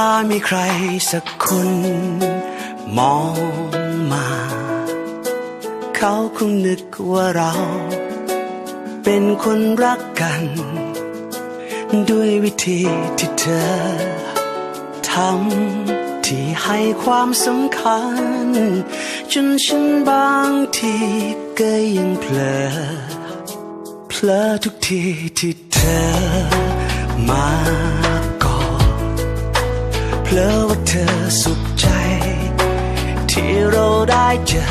ถ้ามีใครสักคนมองมา เขาคงนึกว่าเรา เป็นคนรักกัน ด้วยวิธีที่เธอทำที่ให้ความสำคัญ จนฉันบางทีก็ยังเพลอเพลอทุกทีที่เธอมา เพลอว่าเธอสุขใจ ที่เราได้เจอ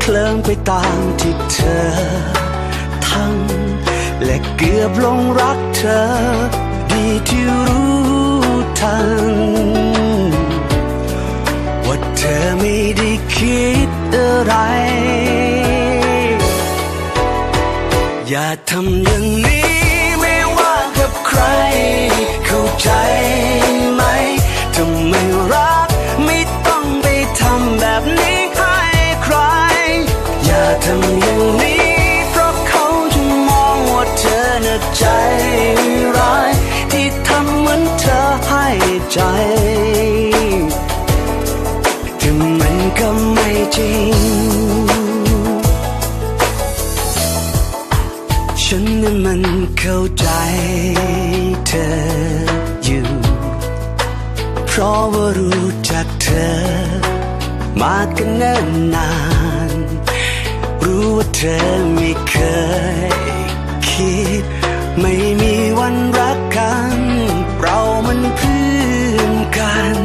เคลิ้มไปตามที่เธอทำและเกือบลงรักเธอ ดีที่รู้ทัน ว่าเธอไม่ได้คิดอะไร อย่าทำอย่างนี้ ใจแต่มันก็ไม่จริง ฉันนั้นมันเข้าใจเธออยู่ เพราะว่ารู้จักเธอ มากันเนิ่นนาน รู้ว่าเธอไม่เคยคิด ไม่มีวันรักกัน เรามันเพื่อ กัน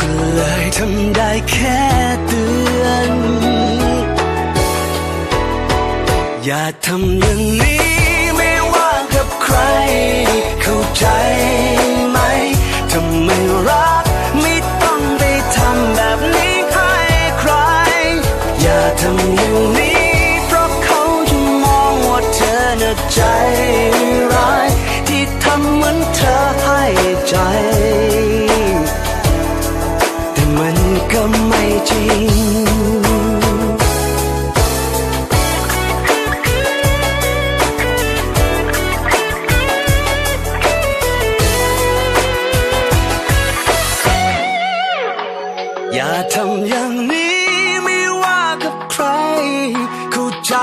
ก็เลยทำได้แค่เตือน อย่าทำอย่างนี้ไม่ว่ากับใคร เข้าใจไหมถ้าไม่รักไม่ต้องไปทำแบบนี้ให้ใคร อย่าทำ ใจ แต่มันก็ไม่จริงอย่าทำอย่างนี้ไม่ว่ากับใคร เข้าใจ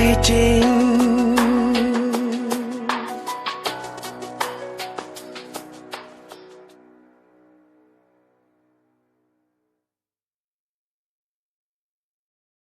最近